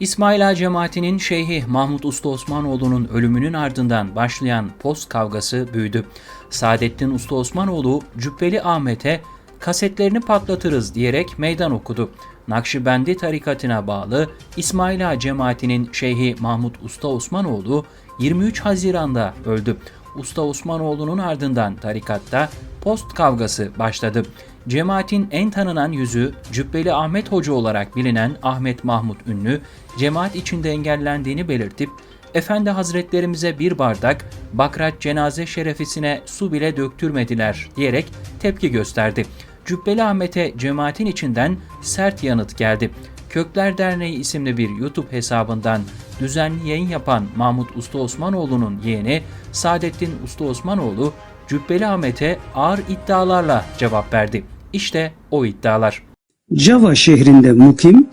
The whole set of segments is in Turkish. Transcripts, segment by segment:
İsmaila cemaatinin Şeyhi Mahmut Usta Osmanoğlu'nun ölümünün ardından başlayan post kavgası büyüdü. Saadettin Usta Osmanoğlu Cübbeli Ahmet'e kasetlerini patlatırız diyerek meydan okudu. Nakşibendi tarikatına bağlı İsmaila cemaatinin Şeyhi Mahmut Usta Osmanoğlu 23 Haziran'da öldü. Usta Osmanoğlu'nun ardından tarikatta post kavgası başladı. Cemaatin en tanınan yüzü Cübbeli Ahmet Hoca olarak bilinen Ahmet Mahmut Ünlü, cemaat içinde engellendiğini belirtip, Efendi Hazretlerimize bir bardak bakrat cenaze şerefisine su bile döktürmediler diyerek tepki gösterdi. Cübbeli Ahmet'e cemaatin içinden sert yanıt geldi. Kökler Derneği isimli bir YouTube hesabından düzenli yayın yapan Mahmut Usta Osmanoğlu'nun yeğeni Saadettin Usta Osmanoğlu, Cübbeli Ahmet'e ağır iddialarla cevap verdi. İşte o iddialar. Java şehrinde mukim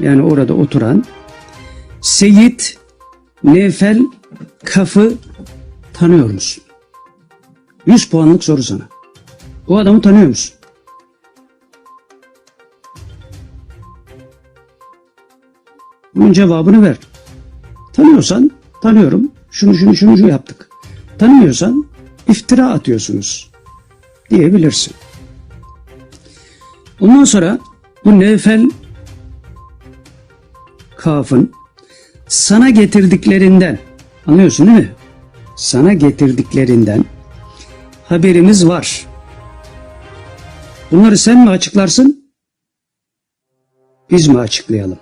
yani orada oturan Seyit Nefel Kaf'ı tanıyor musun? 100 puanlık soru sana. O adamı tanıyor musun? Bunun cevabını ver. Tanıyorsan tanıyorum. Şunu şunu şunu şunu yaptık. Tanımıyorsan iftira atıyorsunuz diyebilirsin. Ondan sonra bu Nevfel Kaf'ın sana getirdiklerinden anlıyorsun değil mi? Sana getirdiklerinden haberimiz var. Bunları sen mi açıklarsın? Biz mi açıklayalım?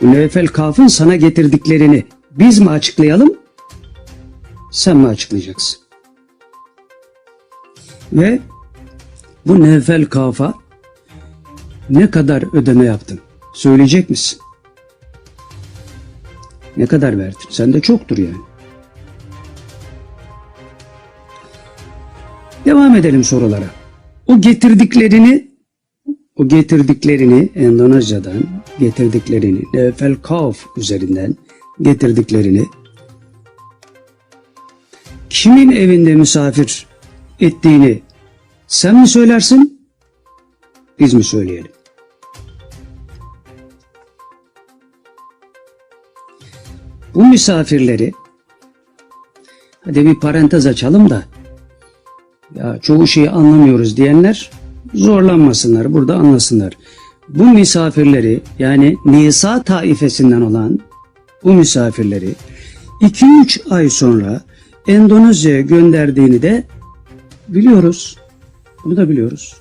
Bu Nevfel Kaf'ın sana getirdiklerini biz mi açıklayalım? Sen mi açıklayacaksın? Ve bu Nevfel Kaf'a ne kadar ödeme yaptın? Söyleyecek misin? Ne kadar verdin? Sende çoktur yani. Devam edelim sorulara. O getirdiklerini o getirdiklerini Endonezya'dan getirdiklerini Nevfel Kaf üzerinden getirdiklerini kimin evinde misafir ettiğini sen mi söylersin? Biz mi söyleyelim? Bu misafirleri hadi bir parantez açalım da ya çoğu şeyi anlamıyoruz diyenler zorlanmasınlar burada anlasınlar. Bu misafirleri yani Nisa taifesinden olan bu misafirleri 2-3 ay sonra Endonezya'ya gönderdiğini de biliyoruz. Bunu da biliyoruz.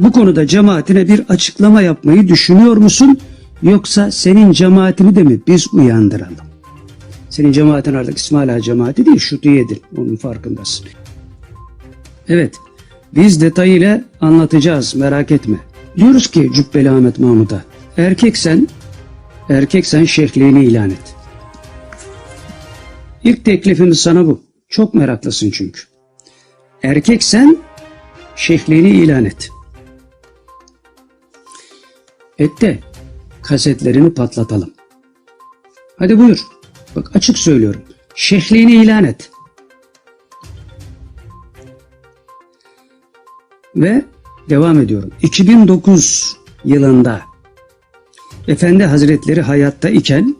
Bu konuda cemaatine bir açıklama yapmayı düşünüyor musun? Yoksa senin cemaatini de mi biz uyandıralım? Senin cemaatin artık İsmail Ağa cemaati değil, Şutiye'dir. Onun farkındasın. Evet, biz detayıyla anlatacağız, merak etme. Diyoruz ki Cübbeli Ahmet Mahmut'a, erkeksen, erkeksen şehliğini ilan et. İlk teklifimiz sana bu. Çok meraklısın çünkü. Erkeksen şehliğini ilan et. Et de kasetlerini patlatalım. Hadi buyur. Bak açık söylüyorum. Şehliğini ilan et. Ve devam ediyorum. 2009 yılında Efendi Hazretleri hayatta iken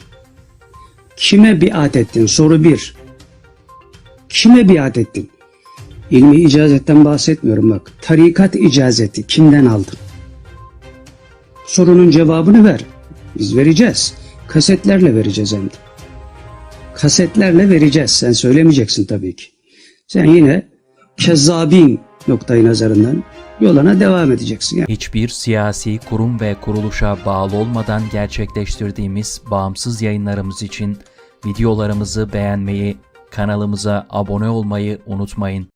kime biat ettin? Soru bir. Kime biat ettin? İlmi icazetten bahsetmiyorum bak. Tarikat icazeti kimden aldın? Sorunun cevabını ver. Biz vereceğiz. Kasetlerle vereceğiz hem de. Kasetlerle vereceğiz. Sen söylemeyeceksin tabii ki. Sen yine kezzabin noktayı nazarından yoluna devam edeceksin. Yani Hiçbir siyasi kurum ve kuruluşa bağlı olmadan gerçekleştirdiğimiz bağımsız yayınlarımız için videolarımızı beğenmeyi, kanalımıza abone olmayı unutmayın.